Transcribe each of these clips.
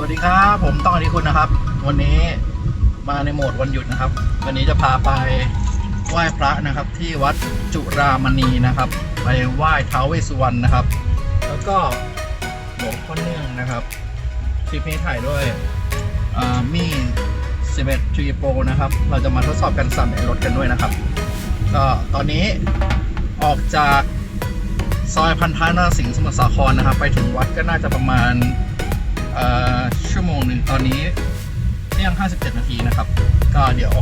วัสดีครับ ผมต้องอธิคุณนะครับ วันนี้มาในโหมดวันหยุดนะครับ วันนี้จะพาไปไหว้พระนะครับ ที่วัดจุรามณีนะครับ ไปไหว้ท้าวเวสสุวรรณนะครับ แล้วก็หลวงพ่อเนื่องนะครับคลิปนี้ถ่ายด้วยมี11 G Pro นะครับ เราจะมาทดสอบกันสั่นในรถกันด้วยนะครับ ก็ตอนนี้ออกจากซอยพันท้านรสิงห์สมุทรสาครนะครับ ไปถึงวัดก็น่าจะประมาณ ชั่วโมงหนึ่งตอนนี้เที่ยง 57 นาทีนะครับ ก็เดี๋ยว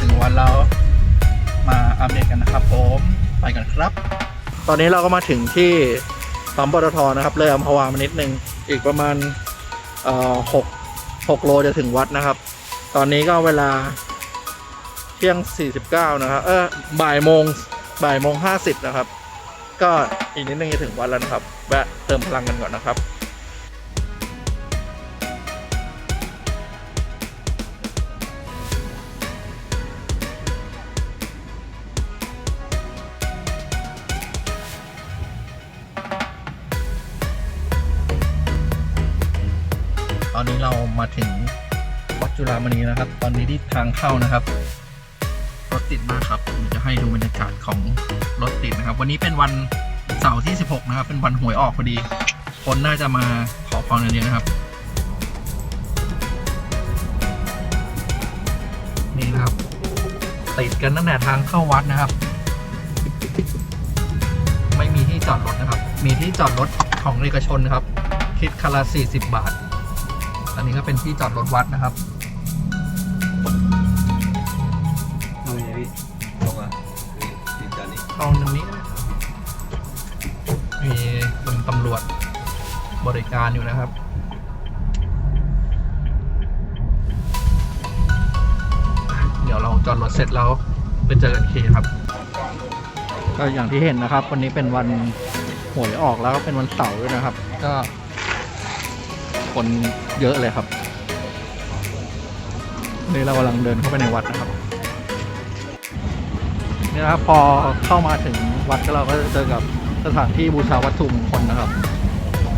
ถึงวันแล้วมาอัปเดตกันนะครับผมไปกันครับ ตอนนี้เราก็มาถึงที่ปั๊มปตทนะครับ เลยอัมพวามานิดนึง อีกประมาณหกหกโลจะถึงวัดนะครับ ตอนนี้ก็เวลาเที่ยง 49 นะครับ เออบ่ายโมงบ่ายโมง 50 นะครับ ก็อีกนิดนึงจะถึงวัดแล้วนะครับ แวะเติมพลังกันก่อนนะครับ อนนี้เรามาถึงวัดจุฬามณีนะครับ ตอนนี้ที่ทางเข้านะครับ รถติดมากครับผมจะให้ดูบรรยากาศของรถติดนะครับ วันนี้เป็นวันเสาร์ที่ 16 นะครับ เป็นวันหวยออกพอดี คนน่าจะมาขอพรกันเยอะนะครับ นี่นะครับ ติดกันตั้งแต่ทางเข้าวัดนะครับ ไม่มีที่จอดรถนะครับ มีที่จอดรถของเอกชนนะครับ คิดคันละ40 บาท อันนี้ก็เป็นที่จอดรถวัดนะครับเอาไงพี่ลงมาคือดินจานนี้เข้าตรงนี้ก็ได้มีคุณตำรวจบริการอยู่นะครับเดี๋ยวเราจอดรถเสร็จแล้วไปเจอกันเคครับ ก็อย่างที่เห็นนะครับ วันนี้เป็นวันหวยออกแล้วก็เป็นวันเสาร์ด้วยนะครับ ก็ คนเยอะเลยครับนี่เรากำลังเดินเข้าไปในวัดนะครับนี่นะครับพอเข้ามาถึงวัดก็เราก็จะเจอกับสถานที่บูชาวัตถุมงคลนะครับ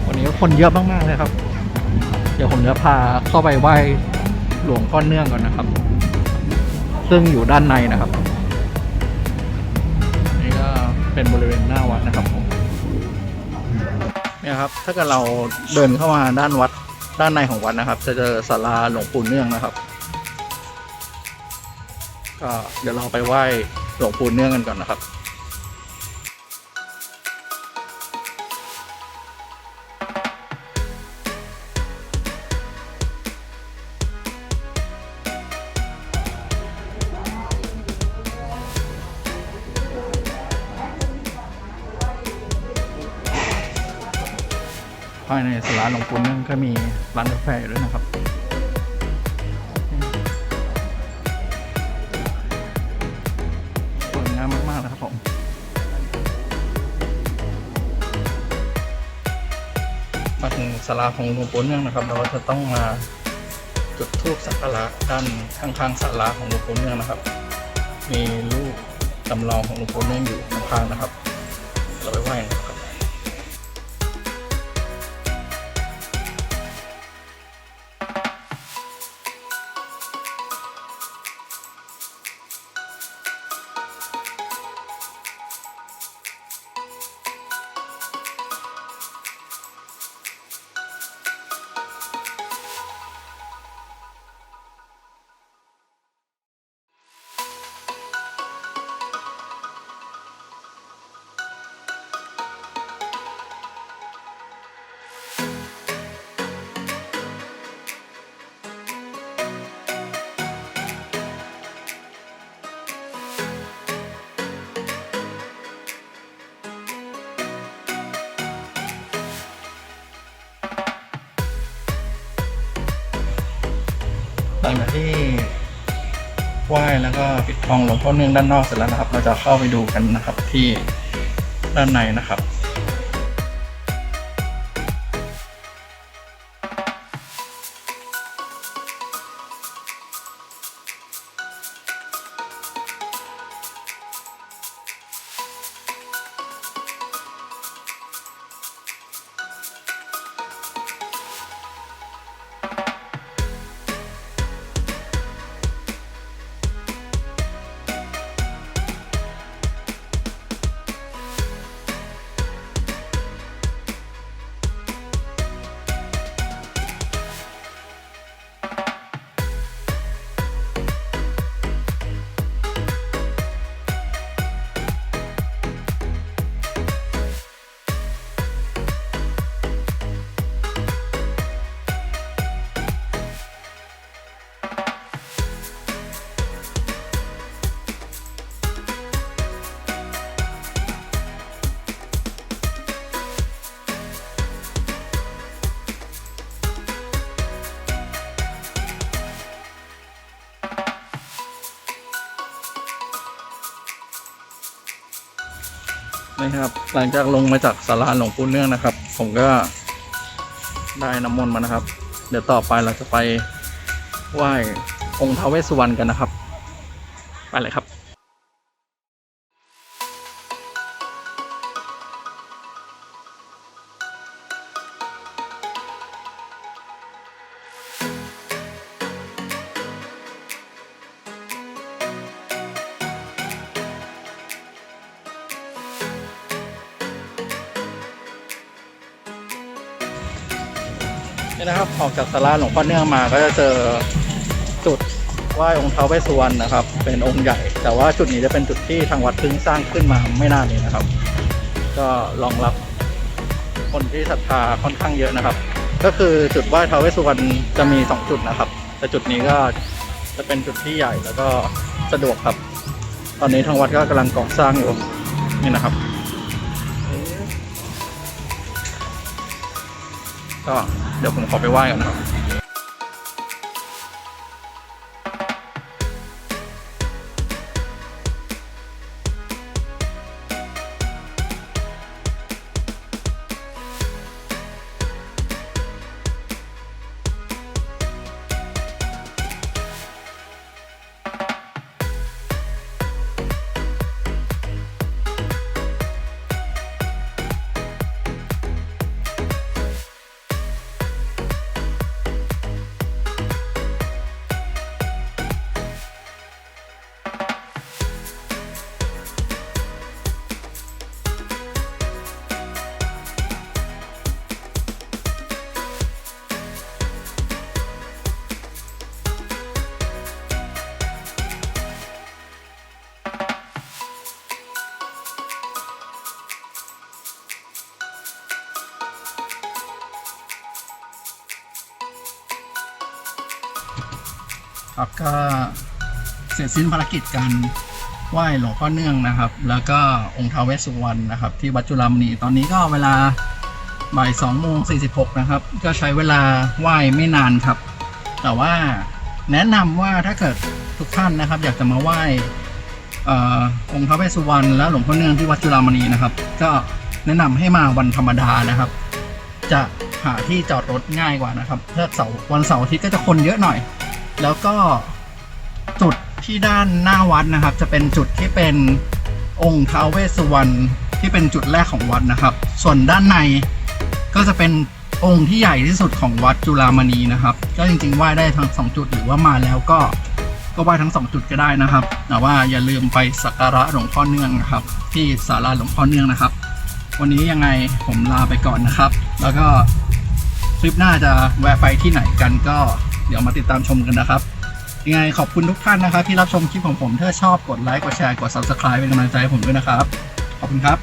วันนี้ก็คนเยอะมากๆเลยครับ เดี๋ยวผมจะพาเข้าไปไหว้หลวงพ่อเนื่องก่อนนะครับ ซึ่งอยู่ด้านในนะครับ นี่ก็เป็นบริเวณหน้าวัดนะครับผม เนี่ยครับ ถ้าเกิดเราเดินเข้ามาด้านวัดด้านในของวัดนะครับ จะเจอศาลาหลวงปู่เนื่องนะครับก็เดี๋ยวเราไปไหว้หลวงปู่เนื่องกันก่อนนะครับายในสาราหลวงปู่เนื่องก็มีร้านกาแฟอยู่ด้วยนะครับสวยงามมากๆนะครับผมมาถึงศาลาของหลวงปู่เนื่องนะครับ เราจะต้องมาจุดธูปสักการะด้านข้างๆศาลาของหลวงปู่เนื่องนะครับ มีรูปจำลองของหลวงปู่เนื่องอยู่ข้างๆนะครับ เราไปไหว้กัน ลังจากที่ไหว้แล้วก็ปิดทองหลวงพ่อเนื่องด้านนอกเสร็จแล้วนะครับ เราจะเข้าไปดูกันนะครับที่ด้านในนะครับ นะครับ หลังจากลงมาจากสาราหลวงปู่เนื่องนะครับ ผมก็ได้น้ำมนต์มานะครับ เดี๋ยวต่อไปเราจะไปไหว้องค์ท้าวเวสสุวรรณกันนะครับ ไปเลยครับ นี่นะครับออกจากศาลาหลวงพ่อเนื่องมาก็จะเจอจุดไหว้องค์เท้าวเวสสุวรรณนะครับ เป็นองค์ใหญ่ แต่ว่าจุดนี้จะเป็นจุดที่ทางวัดเพิ่งสร้างขึ้นมาไม่นานนี้นะครับ ก็รองรับคนที่ศรัทธาค่อนข้างเยอะนะครับ ก็คือจุดไหว้ท้าวเวสสุวรรณจะมีสองจุดนะครับ แต่จุดนี้ก็จะเป็นจุดที่ใหญ่แล้วก็สะดวกครับ ตอนนี้ทางวัดก็กำลังก่อสร้างอยู่นี่นะครับ ก็เดี๋ยวผมขอไปไหว้ก่อนครับ ครับก็เสร็จสิ้นภารกิจการไหว้หลวงพ่อเนื่องนะครับ แล้วก็องค์ท้าวเวสสุวรรณนะครับ ที่วัดจุฬามณีตอนนี้ก็เวลาบ่ายสองโมงสี่สิบหกนะครับ ก็ใช้เวลาไหว้ไม่นานครับ แต่ว่าแนะนำว่าถ้าเกิดทุกท่านนะครับ อยากจะมาไหว้องค์ท้าวเวสสุวรรณและหลวงพ่อเนื่องที่วัดจุฬามณีนะครับ ก็แนะนำให้มาวันธรรมดานะครับ จะหาที่จอดรถง่ายกว่านะครับถ้าเสาร์วันเสาร์อาทิตย์ก็จะคนเยอะหน่อย แล้วก็จุดที่ด้านหน้าวัดนะครับ จะเป็นจุดที่เป็นองค์ท้าวเวสสุวรรณที่เป็นจุดแรกของวัดนะครับ ส่วนด้านในก็จะเป็นองค์ที่ใหญ่ที่สุดของวัดจุฬามณีนะครับ ก็จริงๆไหว้ได้ทั้งสองจุดหรือว่ามาแล้วก็ก็ไหว้ทั้งสองจุดก็ได้นะครับ แต่ว่าอย่าลืมไปสักการะหลวงพ่อเนื่องนะครับ ที่ศาลาหลวงพ่อเนื่องนะครับ วันนี้ยังไงผมลาไปก่อนนะครับ แล้วก็คลิปหน้าจะแวะไปที่ไหนกันก็ ดี๋ยวมาติดตามชมกันนะครับยังไงขอบคุณทุกท่านนะครับ ที่รับชมคลิปของผมถ้าชอบกดไลค์กดแชร์กด subscribe เป็นกำลังใจให้ผมด้วยนะครับ ขอบคุณครับ